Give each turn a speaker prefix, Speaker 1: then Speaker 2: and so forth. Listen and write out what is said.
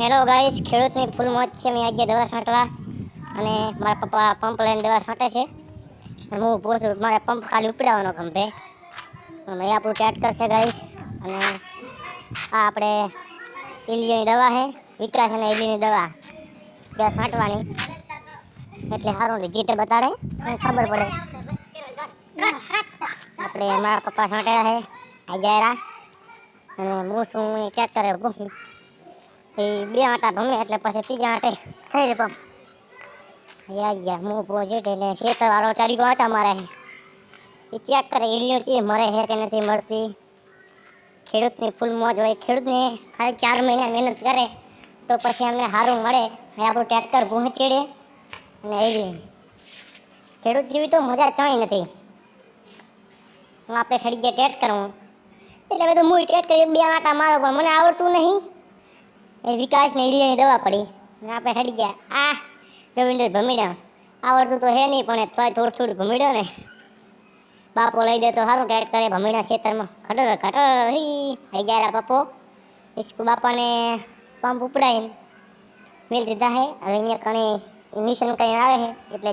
Speaker 1: Hello ગાઈશ ખેડૂતની ફૂલ મોજ છે. મેં આજે દવા છાંટવા અને મારા પપ્પા પંપ લઈને દવા છાંટે છે. હું ઊભો છું. મારે પંપ ખાલી ઉપડાવવાનો ખંભે અને આપણું ટેટ કરશે ગાઈસ અને આ આપણે ઇલિયાની દવા છે. વિકાસ અને ઇલીની દવા. દવા છાંટવાની. એટલે સારું રિઝલ્ટ બતાડે. ખબર પડે. આપણે મારા પપ્પા છાંટેલા છે. આ જાયરા અને હું શું કરે ભૂખી એ બે આટા ભમે એટલે પછી ત્રીજા આટે થઈ રે પંપ. ગયા હું પોઝિટ એટલે શેતર વાળો ચારી આટા મારે. એ ચેક કરે ઈલ્યો ચી મરે છે કે નથી મળતી. ખેડૂતની ફૂલ મોજ હોય, ખેડૂતને ખાલી ચાર મહિના મહેનત કરે, તો પછી અમને સારું મળે. આપણું ટ્રેક્ટર પહોંચીડે અને એ ખેડૂત જેવી તો મજા ચોઈ નથી. હું આપણે સડી ગયા ટેટ કરવું એટલે બધું હું ટેટ કરી બે આટા મારો, પણ મને આવડતું નહીં. એ વિકાસને ઇલિયાની દવા પડી. અને આપણે સડી ગયા. આ રવિન્દ્ર ભમીડા. આવડતું તો હે નહીં, પણ તોય થોડું થોડું ભમીડ્યો ને. બાપો લઈ દે તો સારું ટેટ કરે ભમીડા ખેતરમાં. ખટર ખટર હી થઈ ગયા બાપો. ઇસ્કુ બાપાને પંપ ઉપડાઈને મેલ દીધા હે. હવે અહીંયા કણે મિશન કંઈ આવે છે એટલે